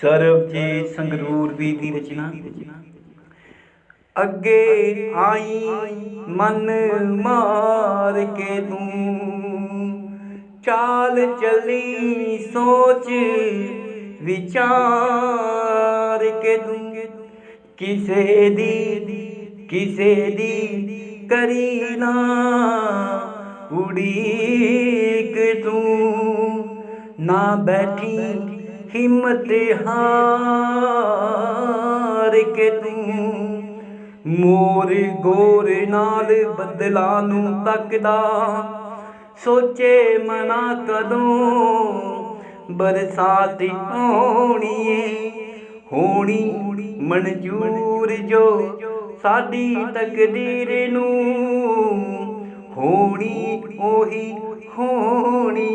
ਸਰਬਜੀਤ ਸੰਗਰੂਰ ਵੀ ਦੀ ਰਚਨਾ। ਅੱਗੇ ਆਈ ਮਨ ਮਾਰ ਕੇ ਤੂੰ। ਚਾਲ ਚੱਲੀ ਸੋਚ ਵਿਚਾਰ ਕੇ ਤੂੰ। ਕਿਸੇ ਦੀ ਕਿਸੇ ਦੀ ਕਰੀ ਨਾ ਉਡੀਕ ਤੂੰ। ਨਾ ਬੈਠੀ ਹਿੰਮਤ ਹਾਰ ਕੇ ਤੂੰ ਮੋਰ ਗੋਰ ਨਾਲ ਬਦਲਾ ਨੂੰ ਤੱਕਦਾ। ਸੋਚੇ ਮਨਾ ਕਦੋਂ ਬਰਸਾਤ ਹੋਣੀ ਏ, ਹੋਣੀ ਮਨਜ਼ੂਰ ਜੋ ਸਾਡੀ ਤਕਦੀਰ ਨੂੰ, ਹੋਣੀ ਉਹੀ ਹੋਣੀ